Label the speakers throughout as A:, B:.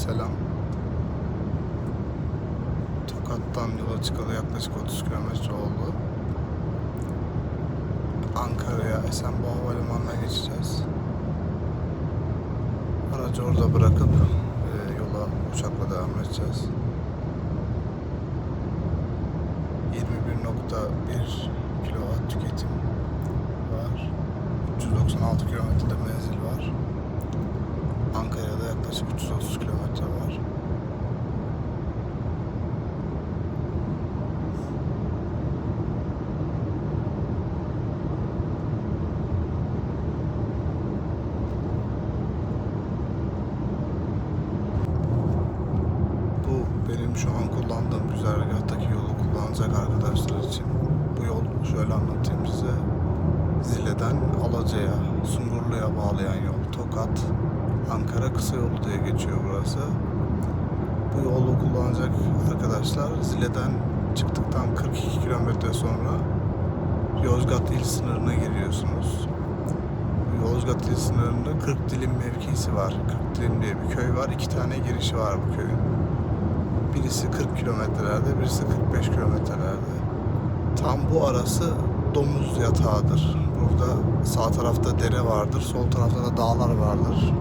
A: selam. Tokat'tan yola çıkalı yaklaşık 30 kilometre oldu. Ankara'ya Esenboğa Havalimanı'na geçeceğiz. Aracı orada bırakıp e, yola uçakla devam edeceğiz. 21.1 kilowatt tüketim var. 396 kilometrede menzil var. Ankara'da yaklaşık 330 kilometre var. Bu benim şu an kullandığım güzergahtaki yolu kullanacak arkadaşlar için. Bu yol şöyle anlatayım size. Zile'den Alaca'ya, Sungurlu'ya bağlayan yol. Tokat, Ankara Kısa Yolu diye geçiyor burası. Bu yolu kullanacak arkadaşlar Zile'den çıktıktan 42 kilometre sonra Yozgat il sınırına giriyorsunuz. Yozgat il sınırında 40 dilim mevkisi var. 40 dilim diye bir köy var. İki tane girişi var bu köyün. Birisi 40 kilometrelerde, birisi 45 kilometrelerde. Tam bu arası domuz yatağıdır. Burada sağ tarafta dere vardır, sol tarafta da dağlar vardır.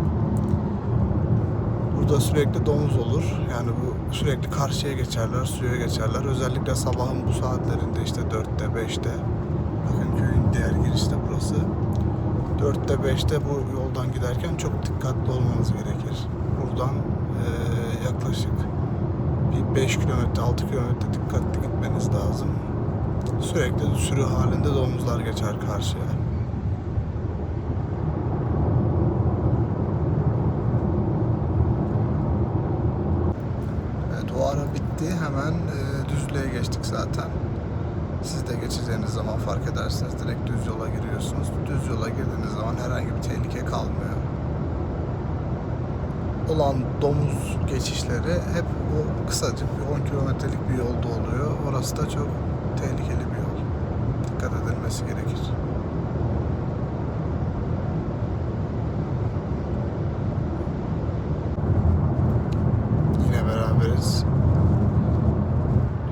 A: Burada sürekli domuz olur. Yani bu sürekli karşıya geçerler, suya geçerler. Özellikle sabahın bu saatlerinde işte 4'te 5'te. Bakın köyün diğer girişi de burası. 4'te 5'te bu yoldan giderken çok dikkatli olmanız gerekir. Buradan 5 kilometre 6 kilometre dikkatli gitmeniz lazım. Sürekli sürü halinde domuzlar geçer karşıya. Evet o ara bitti. Hemen e, düzlüğe geçtik zaten. Siz de geçeceğiniz zaman fark edersiniz. Direkt düz yola giriyorsunuz. Düz yola girdiğiniz zaman herhangi bir tehlike kalmıyor. Olan domuz geçişleri hep bu kısacık bir 10 kilometrelik bir yolda oluyor. Orası da çok tehlikeli bir yol. Dikkat edilmesi gerekir. Yine beraberiz.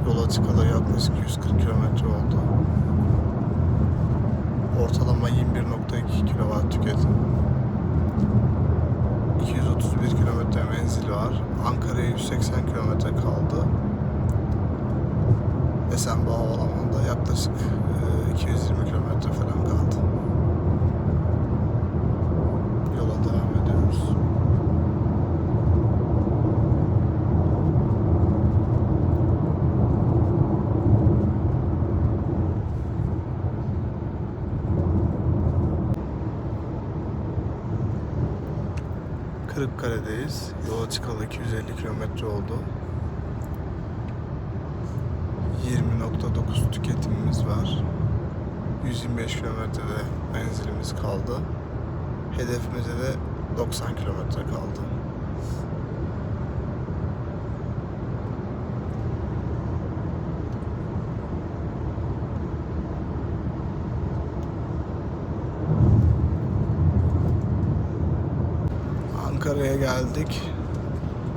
A: Yola çıkalı yaklaşık 140 kilometre oldu. Ortalama 21.2 kilowatt tüketim. 231 kilometre menzil var. Ankara'ya 180 kilometre kaldı. Esenboğa Havalimanı'nda yaklaşık e, 220 kilometre falan kaldı. Yola devam ediyoruz. Kırıkkale'deyiz. Yola çıkalı 250 kilometre oldu. 20.9 tüketimimiz var. 125 kilometrede menzilimiz kaldı. Hedefimize de 90 kilometre kaldı. Ankara'ya geldik.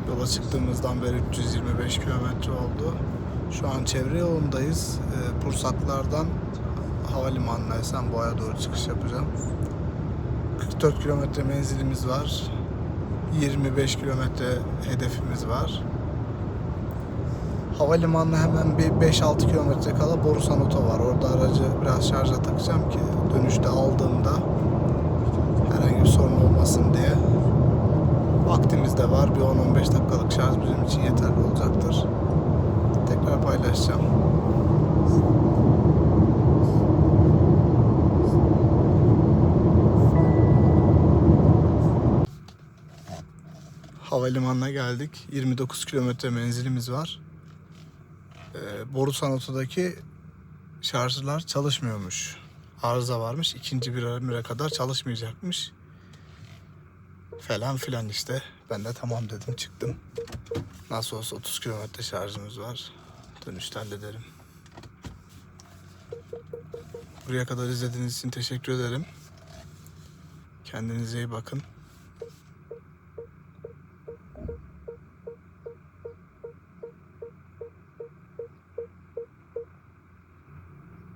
A: Yola çıktığımızdan beri 325 kilometre oldu. Şu an çevre yolundayız. Ee, Pursaklardan havalimanına Esenboğa'ya doğru çıkış yapacağım. 44 kilometre menzilimiz var. 25 kilometre hedefimiz var. Havalimanına hemen bir 5-6 kilometre kala Borusan Oto var. Orada aracı biraz şarja takacağım ki dönüşte aldığımda herhangi bir sorun olmasın diye. Vaktimiz de var. Bir 10-15 dakikalık şarj bizim için yeterli olacaktır. Tekrar paylaşacağım. Havalimanına geldik. 29 kilometre menzilimiz var. Ee, Borusan Oto'daki şarjlar çalışmıyormuş. Arıza varmış. İkinci bir emire kadar çalışmayacakmış falan filan işte. Ben de tamam dedim çıktım. Nasıl olsa 30 kilometre şarjımız var. Dönüşte hallederim. Buraya kadar izlediğiniz için teşekkür ederim. Kendinize iyi bakın.